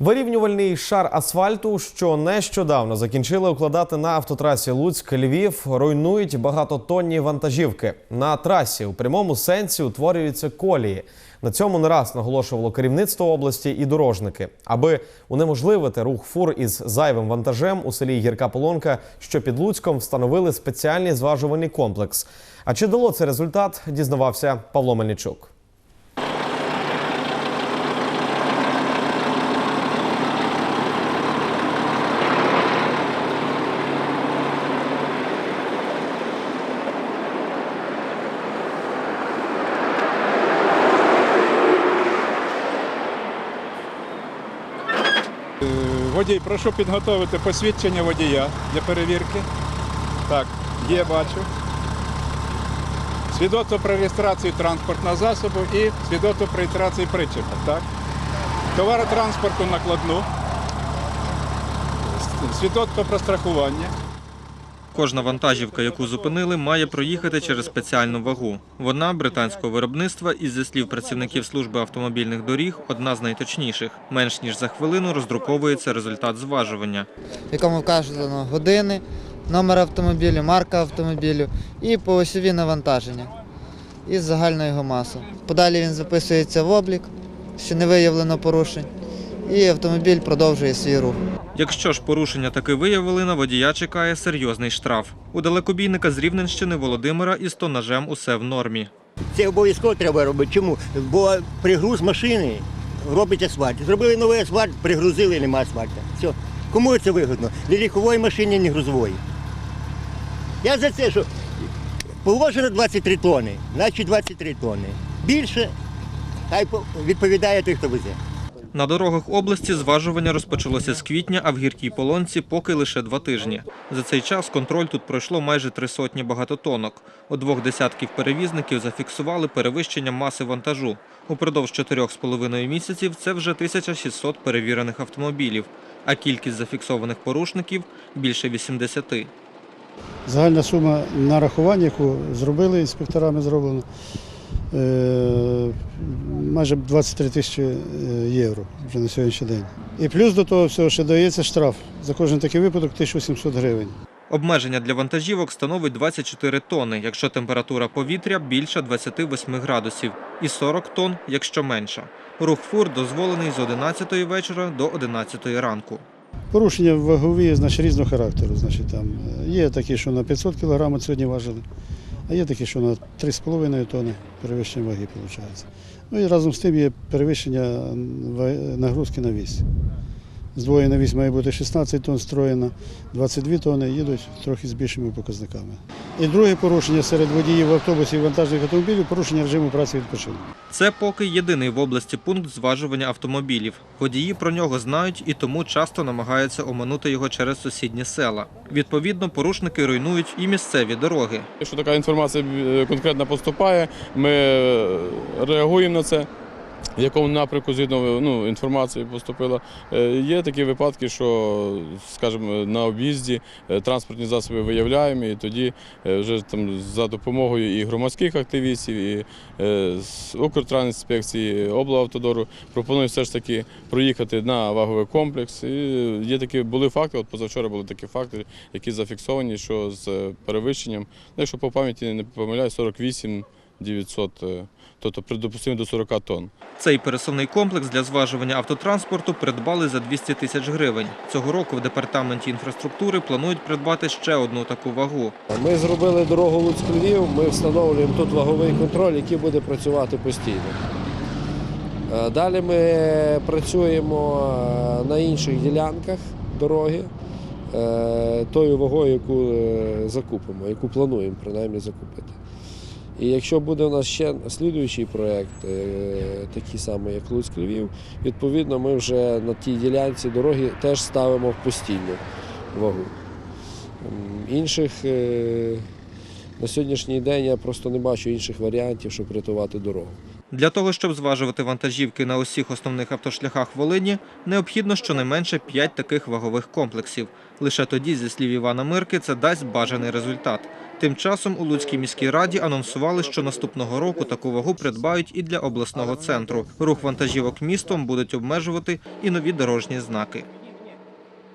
Вирівнювальний шар асфальту, що нещодавно закінчили укладати на автотрасі Луцьк-Львів, руйнують багатотонні вантажівки. На трасі у прямому сенсі утворюються колії. На цьому не раз наголошувало керівництво області і дорожники. Аби унеможливити рух фур із зайвим вантажем у селі Гірка Полонка, що під Луцьком встановили спеціальний зважувальний комплекс. А чи дало це результат, дізнавався Павло Мельничук. Водій, прошу підготовити посвідчення водія для перевірки. Так, є, бачу. Свідоцтво про реєстрацію транспортного засобу і свідоцтво про реєстрацію причепа. Так? Товаротранспорту накладну. Свідоцтво про страхування. Кожна вантажівка, яку зупинили, має проїхати через спеціальну вагу. Вона британського виробництва і, зі слів працівників служби автомобільних доріг, одна з найточніших. Менш ніж за хвилину роздруковується результат зважування. в якому вказано години, номер автомобілю, марка автомобілю і по осьові навантаження і загальна його маса. Подалі він записується в облік, що не виявлено порушень, і автомобіль продовжує свій рух. Якщо ж порушення таки виявили, на водія чекає серйозний штраф. У далекобійника з Рівненщини Володимира із тонажем усе в нормі. Це обов'язково треба робити. Чому? Бо пригруз машини робить асфальт. Зробили новий асфальт, пригрузили, нема асфальту. Все. Кому це вигодно? Ні лікової машині, ні грузової. Я за це, що положено 23 тони, значить 23 тони. Більше хай відповідає той, хто везе. На дорогах області зважування розпочалося з квітня, а в гіркій полонці поки лише два тижні. За цей час контроль тут пройшло майже три сотні багатотонок. У двох десятків перевізників зафіксували перевищення маси вантажу. Упродовж чотирьох з половиною місяців це вже 1600 перевірених автомобілів, а кількість зафіксованих порушників більше 80. Загальна сума нарахувань, яку зробили інспекторами, зроблено майже 23 тисячі е, євро вже на сьогоднішній день. І плюс до того всього ще дається штраф за кожен такий випадок 1700 гривень. Обмеження для вантажівок становить 24 тонни, якщо температура повітря більше 28 градусів, і 40 тонн, якщо менша. Рух фур дозволений з 11 вечора до 11 ранку. Порушення вагові значить, різного характеру. Значить, там, е, є такі, що на 500 кг сьогодні важили, а є такі, що на 3,5 тонни перевищення ваги виходить. Ну і разом з тим є перевищення нагрузки на вісь. Здвоєна вісь має бути 16 тонн строєна, 22 тонни їдуть трохи з більшими показниками. І друге порушення серед водіїв автобусів і вантажних автомобілів порушення режиму праці відпочинку. Це поки єдиний в області пункт зважування автомобілів. Водії про нього знають і тому часто намагаються оминути його через сусідні села. Відповідно, порушники руйнують і місцеві дороги. Якщо така інформація е, конкретно поступає, ми е, реагуємо на це. В якому напрямку згідно ну, інформації поступила. Е, Є такі випадки, що, скажімо, на об'їзді е, транспортні засоби виявляємо, і тоді е, вже там за допомогою і громадських активістів, і Укртрансінспекції, облавтодору пропоную все ж таки проїхати на ваговий комплекс. І є такі були факти. От позавчора були такі факти, які зафіксовані, що з перевищенням, якщо по пам'яті не помиляю, 48 900, е, тобто придопустимо до 40 тонн. Цей пересувний комплекс для зважування автотранспорту придбали за 200 тисяч гривень. Цього року в департаменті інфраструктури планують придбати ще одну таку вагу. Ми зробили дорогу Луцьк-Львів, ми встановлюємо тут ваговий контроль, який буде працювати постійно. Е, Далі ми працюємо е, на інших ділянках дороги тою вагою, яку закупимо, яку плануємо принаймні закупити. І якщо буде у нас ще слідуючий проєкт, е, такий самий, як Луцьк-Львів, відповідно ми вже на тій ділянці дороги теж ставимо в постійну вагу. Інших е, на сьогоднішній день я просто не бачу інших варіантів, щоб рятувати дорогу. Для того, щоб зважувати вантажівки на усіх основних автошляхах Волині, необхідно щонайменше 5 таких вагових комплексів. Лише тоді, зі слів Івана Мирки, це дасть бажаний результат. Тим часом у Луцькій міській раді анонсували, що наступного року таку вагу придбають і для обласного центру. Рух вантажівок містом будуть обмежувати і нові дорожні знаки.